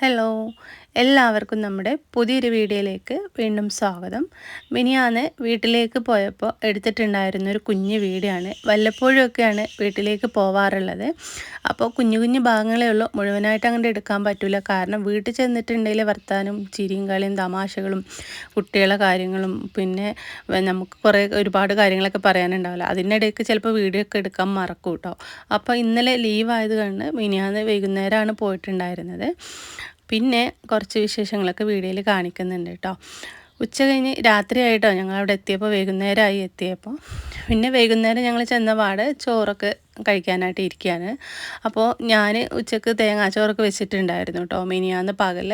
hello എല്ലാവർക്കും നമ്മുടെ പുതിയൊരു വീഡിയോയിലേക്ക് വീണ്ടും സ്വാഗതം. മിനിയാന്ന് വീട്ടിലേക്ക് പോയപ്പോൾ എടുത്തിട്ടുണ്ടായിരുന്ന ഒരു കുഞ്ഞു വീഡിയോ ആണ് വല്ലപ്പോഴുമൊക്കെയാണ് വീട്ടിലേക്ക് പോവാറുള്ളത്. അപ്പോൾ കുഞ്ഞു കുഞ്ഞു ഭാഗങ്ങളേ ഉള്ളൂ. മുഴുവനായിട്ട് അങ്ങോട്ട് എടുക്കാൻ പറ്റില്ല കാരണം വീട്ടിൽ ചെന്നിട്ടുണ്ടെങ്കിൽ വർത്താനും ചിരിയും കളിയും തമാശകളും കുട്ടികളെ കാര്യങ്ങളും പിന്നെ നമുക്ക് കുറേ ഒരുപാട് കാര്യങ്ങളൊക്കെ പറയാനുണ്ടാവില്ല. അതിനിടയ്ക്ക് ചിലപ്പോൾ വീഡിയോ ഒക്കെ എടുക്കാൻ മറക്കും കേട്ടോ. അപ്പോൾ ഇന്നലെ ലീവ് ആയത് കൊണ്ട് മിനിയാന്ന് വൈകുന്നേരമാണ് പോയിട്ടുണ്ടായിരുന്നത്. പിന്നെ കുറച്ച് വിശേഷങ്ങളൊക്കെ വീഡിയോയിൽ കാണിക്കുന്നുണ്ട് കേട്ടോ. ഉച്ച കഴിഞ്ഞ് രാത്രിയായിട്ടോ ഞങ്ങൾ അവിടെ എത്തിയപ്പോൾ വൈകുന്നേരമായി എത്തിയപ്പോൾ. പിന്നെ വൈകുന്നേരം ഞങ്ങൾ ചെന്ന പാട് ചോറൊക്കെ കഴിക്കാനായിട്ട് ഇരിക്കുകയാണ്. അപ്പോൾ ഞാൻ ഉച്ചയ്ക്ക് തേങ്ങാച്ചോറൊക്കെ വെച്ചിട്ടുണ്ടായിരുന്നു കേട്ടോ മിനിയാന്ന് പകൽ.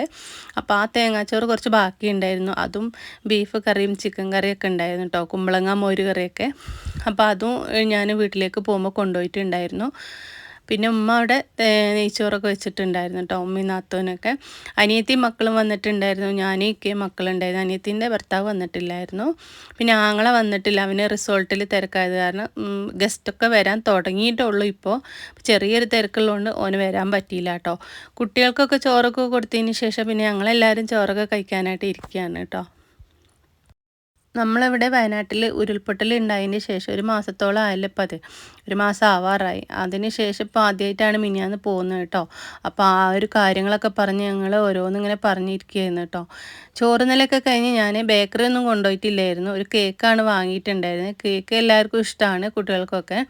അപ്പോൾ ആ തേങ്ങാച്ചോറ് കുറച്ച് ബാക്കി ഉണ്ടായിരുന്നു. അതും ബീഫ് കറിയും ചിക്കൻ കറിയൊക്കെ ഉണ്ടായിരുന്നു കേട്ടോ കുമ്പളങ്ങ മോര് കറിയൊക്കെ. അപ്പോൾ അതും ഞാൻ വീട്ടിലേക്ക് പോകുമ്പോൾ കൊണ്ടുപോയിട്ടുണ്ടായിരുന്നു. പിന്നെ ഉമ്മ അവിടെ നെയ്ച്ചോറൊക്കെ വെച്ചിട്ടുണ്ടായിരുന്നു കേട്ടോ ഉമ്മയും നാത്തോനൊക്കെ. അനിയത്തി മക്കളും വന്നിട്ടുണ്ടായിരുന്നു. ഞാനും ഇക്കയും മക്കളുണ്ടായിരുന്നു. അനിയത്തിന്റെ ഭർത്താവ് വന്നിട്ടില്ലായിരുന്നു. പിന്നെ ആങ്ങളെ വന്നിട്ടില്ല. അവന് റിസോർട്ടിൽ തിരക്കായത് കാരണം ഗസ്റ്റൊക്കെ വരാൻ തുടങ്ങിയിട്ടുള്ളൂ ഇപ്പോൾ. ചെറിയൊരു തിരക്കുള്ളതുകൊണ്ട് ഓന് വരാൻ പറ്റിയില്ല കേട്ടോ കുട്ടികൾക്കൊക്കെ ചോറൊക്കെ കൊടുത്തതിന് ശേഷം പിന്നെ ഞങ്ങളെല്ലാവരും ചോറൊക്കെ കഴിക്കാനായിട്ട് ഇരിക്കുകയാണ് കേട്ടോ നമ്മളിവിടെ വയനാട്ടിൽ ഉരുൾപൊട്ടൽ ഉണ്ടായതിന് ശേഷം ഒരു മാസത്തോളം ആയല്ലോ ഇപ്പം അത്. ഒരു മാസം ആവാറായി. അതിന് ശേഷം ഇപ്പോൾ ആദ്യമായിട്ടാണ് മിനിയാന്ന് പോകുന്നത് കേട്ടോ. അപ്പോൾ ആ ഒരു കാര്യങ്ങളൊക്കെ പറഞ്ഞ് ഞങ്ങൾ ഓരോന്നിങ്ങനെ പറഞ്ഞിരിക്കുകയായിരുന്നു കേട്ടോ. ചോറ് നിലയൊക്കെ കഴിഞ്ഞ് ഞാൻ ബേക്കറി ഒന്നും കൊണ്ടുപോയിട്ടില്ലായിരുന്നു ഒരു കേക്കാണ് വാങ്ങിയിട്ടുണ്ടായിരുന്നത്. കേക്ക് എല്ലാവർക്കും ഇഷ്ടമാണ് കുട്ടികൾക്കൊക്കെ.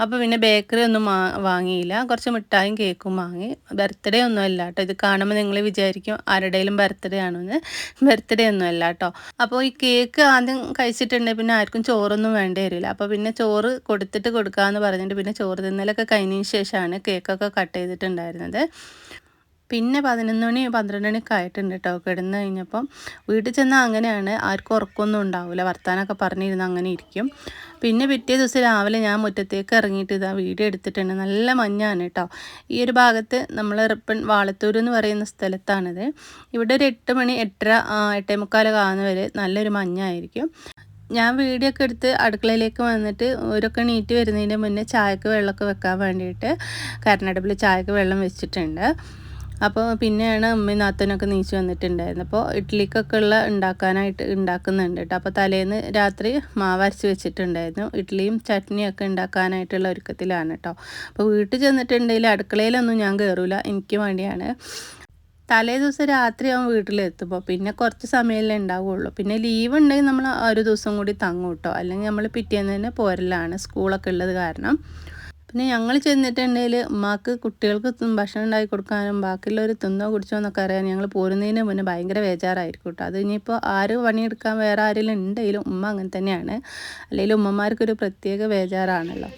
അപ്പോൾ പിന്നെ ബേക്കറി ഒന്നും വാങ്ങിയില്ല. കുറച്ച് മിഠായും കേക്കും വാങ്ങി. ബർത്ത്ഡേ ഒന്നും അല്ല കേട്ടോ. ഇത് കാണുമ്പോൾ നിങ്ങൾ വിചാരിക്കും ആരുടെയും ബർത്ത്ഡേ ആണെന്ന്. ബർത്ത്ഡേ ഒന്നും അല്ല കേട്ടോ. അപ്പോൾ ഈ കേക്ക് ആദ്യം കഴിച്ചിട്ടുണ്ടെങ്കിൽ പിന്നെ ആർക്കും ചോറൊന്നും വേണ്ടി വരില്ല. അപ്പോൾ പിന്നെ ചോറ് കൊടുത്തിട്ട് കൊടുക്കാമെന്ന് പറഞ്ഞിട്ട് പിന്നെ ചോറ് തിന്നലൊക്കെ കഴിഞ്ഞതിന് ശേഷമാണ് കേക്കൊക്കെ കട്ട് ചെയ്തിട്ടുണ്ടായിരുന്നത്. പിന്നെ പതിനൊന്ന് മണി പന്ത്രണ്ട് മണിയൊക്കെ ആയിട്ടുണ്ട് കേട്ടോ കിടന്ന് കഴിഞ്ഞപ്പം വീട്ടിൽ ചെന്നാൽ അങ്ങനെയാണ്. ആർക്കും ഉറക്കമൊന്നും ഉണ്ടാവില്ല. വർത്താനൊക്കെ പറഞ്ഞിരുന്ന് അങ്ങനെ ഇരിക്കും. പിന്നെ പിറ്റേ ദിവസം രാവിലെ ഞാൻ മുറ്റത്തേക്ക് ഇറങ്ങിയിട്ട് ഇതാ വീഡിയോ എടുത്തിട്ടുണ്ട്. നല്ല മഞ്ഞാണ് കേട്ടോ ഈ ഒരു ഭാഗത്ത് നമ്മൾ റിപ്പൺ വാളത്തൂർ എന്ന് പറയുന്ന സ്ഥലത്താണിത്. ഇവിടെ ഒരു എട്ട് മണി എട്ടര എട്ടേ മുക്കാൽ കാണുന്ന വരെ നല്ലൊരു മഞ്ഞായിരിക്കും. ഞാൻ വീഡിയോ ഒക്കെ എടുത്ത് അടുക്കളയിലേക്ക് വന്നിട്ട് ഓരോക്കെ നീറ്റ് വരുന്നതിന്റെ മുന്നേ ചായക്ക് വെള്ളമൊക്കെ വെക്കാൻ വേണ്ടിയിട്ട് കരണടുപ്പിൽ ചായക്ക് വെള്ളം വെച്ചിട്ടുണ്ട്. അപ്പോൾ പിന്നെയാണ് അമ്മയും നാത്തനൊക്കെ നീച്ച് വന്നിട്ടുണ്ടായിരുന്നത് അപ്പോൾ ഇഡ്ഡലിക്കൊക്കെ ഉള്ള ഉണ്ടാക്കാനായിട്ട് ഉണ്ടാക്കുന്നുണ്ട് കേട്ടോ. അപ്പോൾ തലേന്ന് രാത്രി മാവരച്ച് വെച്ചിട്ടുണ്ടായിരുന്നു. ഇഡ്ഡലിയും ചട്നിയൊക്കെ ഉണ്ടാക്കാനായിട്ടുള്ള ഒരുക്കത്തിലാണ് കേട്ടോ. അപ്പോൾ വീട്ടിൽ ചെന്നിട്ടുണ്ടെങ്കിൽ അടുക്കളയിലൊന്നും ഞാൻ കയറൂല എനിക്ക് വേണ്ടിയാണ് തലേ ദിവസം രാത്രി അവൻ വീട്ടിലെത്തുമ്പോൾ പിന്നെ കുറച്ച് സമയമല്ലേ ഉണ്ടാവുള്ളൂ. പിന്നെ ലീവ് ഉണ്ടെങ്കിൽ നമ്മൾ ഒരു ദിവസം കൂടി തങ്ങും കേട്ടോ. അല്ലെങ്കിൽ നമ്മൾ പിറ്റേന്ന് തന്നെ പോരലാണ്. സ്കൂളൊക്കെ ഉള്ളത് കാരണം. പിന്നെ ഞങ്ങൾ ചെന്നിട്ടുണ്ടെങ്കിൽ ഉമ്മാക്ക് കുട്ടികൾക്ക് ഭക്ഷണം ഉണ്ടാക്കി കൊടുക്കാനും ബാക്കിയുള്ളവർ തിന്നോ കുടിച്ചോ എന്നൊക്കെ അറിയാൻ ഞങ്ങൾ പോരുന്നതിന് മുന്നേ ഭയങ്കര ബേജാറായിരിക്കും കേട്ടോ. അത് ഇനിയിപ്പോൾ ആര് പണിയെടുക്കാൻ വേറെ ആരെങ്കിലും ഉണ്ടെങ്കിലും ഉമ്മ അങ്ങനെ തന്നെയാണ്. അല്ലെങ്കിൽ ഉമ്മമാർക്കൊരു പ്രത്യേക ബേജാറാണല്ലോ.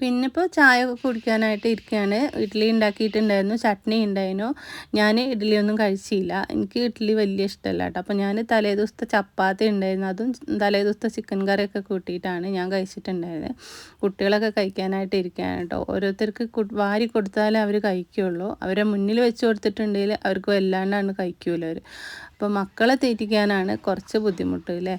പിന്നെ ഇപ്പോൾ ചായ കുടിക്കാനായിട്ട് ഇരിക്കുകയാണ് ഇഡ്ഡലി ഉണ്ടാക്കിയിട്ടുണ്ടായിരുന്നു ചട്നി ഉണ്ടായിരുന്നു. ഞാൻ ഇഡ്ഡലി ഒന്നും കഴിച്ചില്ല. എനിക്ക് ഇഡ്ഡലി വലിയ ഇഷ്ടമല്ല കേട്ടോ. അപ്പോൾ ഞാൻ തലേ ദിവസത്തെ ചപ്പാത്തി ഉണ്ടായിരുന്നു. അതും തലേ ദിവസത്തെ ചിക്കൻ കറിയൊക്കെ കൂട്ടിയിട്ടാണ് ഞാൻ കഴിച്ചിട്ടുണ്ടായിരുന്നത് കുട്ടികളൊക്കെ കഴിക്കാനായിട്ട് ഇരിക്കുകയാണ് കേട്ടോ. ഓരോരുത്തർക്ക് വാരി കൊടുത്താലേ അവർ കഴിക്കുകയുള്ളൂ. അവരെ മുന്നിൽ വെച്ച് കൊടുത്തിട്ടുണ്ടെങ്കിൽ അവർക്ക് വല്ലാണ്ടാണ് കഴിക്കുമല്ലോ അവർ അപ്പോൾ മക്കളെ തീറ്റിക്കാനാണ് കുറച്ച് ബുദ്ധിമുട്ട് അല്ലേ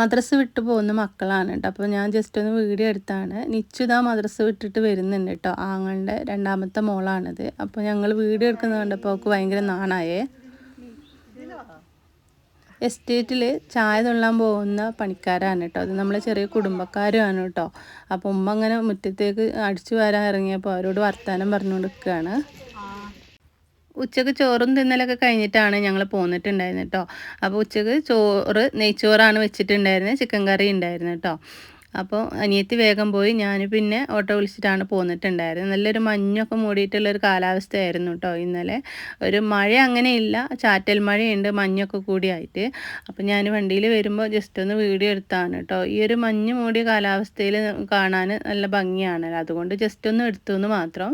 മദ്രസ് വിട്ടു പോകുന്ന മക്കളാണ് കേട്ടോ അപ്പോൾ ഞാൻ ജസ്റ്റ് ഒന്ന് വീഡിയോ എടുത്താണ്. നിശ്ചിത മദ്രസ് വിട്ടിട്ട് വരുന്നുണ്ട് കേട്ടോ ആങ്ങളുടെ രണ്ടാമത്തെ മോളാണിത്. അപ്പോൾ ഞങ്ങൾ വീഡിയോ എടുക്കുന്നത് കണ്ടപ്പോൾ അവൾക്ക് ഭയങ്കര നാണായേ. എസ്റ്റേറ്റിൽ ചായ തൊള്ളാൻ പോകുന്ന പണിക്കാരാണ് കേട്ടോ അത് നമ്മളെ ചെറിയ കുടുംബക്കാരുമാണ് കേട്ടോ അപ്പോൾ ഉമ്മ അങ്ങനെ മുറ്റത്തേക്ക് അടിച്ചു വരാൻ ഇറങ്ങിയപ്പോൾ അവരോട് വർത്തമാനം പറഞ്ഞുകൊണ്ട് നിൽക്കുകയാണ് ഉച്ചയ്ക്ക് ചോറും തിന്നലൊക്കെ കഴിഞ്ഞിട്ടാണ് ഞങ്ങൾ പോന്നിട്ടുണ്ടായിരുന്നത് കേട്ടോ അപ്പോൾ ഉച്ചയ്ക്ക് ചോറ് നെയ്ച്ചോറാണ് വെച്ചിട്ടുണ്ടായിരുന്നത് ചിക്കൻ കറി ഉണ്ടായിരുന്നു കേട്ടോ അപ്പോൾ അനിയത്തി വേഗം പോയി ഞാൻ പിന്നെ ഓട്ടോ വിളിച്ചിട്ടാണ് പോന്നിട്ടുണ്ടായിരുന്നത് നല്ലൊരു മഞ്ഞൊക്കെ മൂടിയിട്ടുള്ളൊരു കാലാവസ്ഥയായിരുന്നു കേട്ടോ ഇന്നലെ. ഒരു മഴ അങ്ങനെയില്ല ചാറ്റൽ മഴയുണ്ട് മഞ്ഞൊക്കെ കൂടിയായിട്ട്. അപ്പോൾ ഞാൻ വണ്ടിയിൽ വരുമ്പോൾ ജസ്റ്റ് ഒന്ന് വീഡിയോ എടുത്താണ് കേട്ടോ ഈ ഒരു മഞ്ഞ് മൂടിയ കാലാവസ്ഥയിൽ കാണാൻ നല്ല ഭംഗിയാണല്ലോ അതുകൊണ്ട് ജസ്റ്റ് ഒന്ന് എടുത്തു എന്ന് മാത്രം.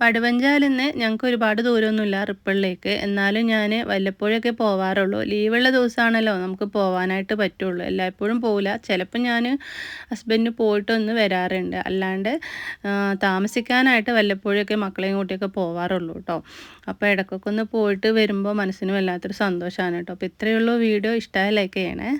വടുവഞ്ചാലിൽ നിന്ന് ഞങ്ങൾക്ക് ഒരുപാട് ദൂരമൊന്നുമില്ല റിപ്പിളിലേക്ക് എന്നാലും ഞാൻ വല്ലപ്പോഴൊക്കെ പോവാറുള്ളൂ. ലീവുള്ള ദിവസമാണല്ലോ നമുക്ക് പോവാനായിട്ട് പറ്റുള്ളൂ. എല്ലായ്പ്പോഴും പോവില്ല. ചിലപ്പോൾ ഞാൻ ഹസ്ബൻഡ് പോയിട്ടൊന്ന് വരാറുണ്ട്. അല്ലാണ്ട് താമസിക്കാനായിട്ട് വല്ലപ്പോഴൊക്കെ മക്കളെയും കൂട്ടിയൊക്കെ പോവാറുള്ളൂ കേട്ടോ അപ്പോൾ ഇടയ്ക്കൊക്കെ ഒന്ന് പോയിട്ട് വരുമ്പോൾ മനസ്സിന് വല്ലാത്തൊരു സന്തോഷമാണ് കേട്ടോ അപ്പോൾ ഇത്രയുള്ളൂ വീഡിയോ. ഇഷ്ടമായ ലൈക്ക് ചെയ്യണേ.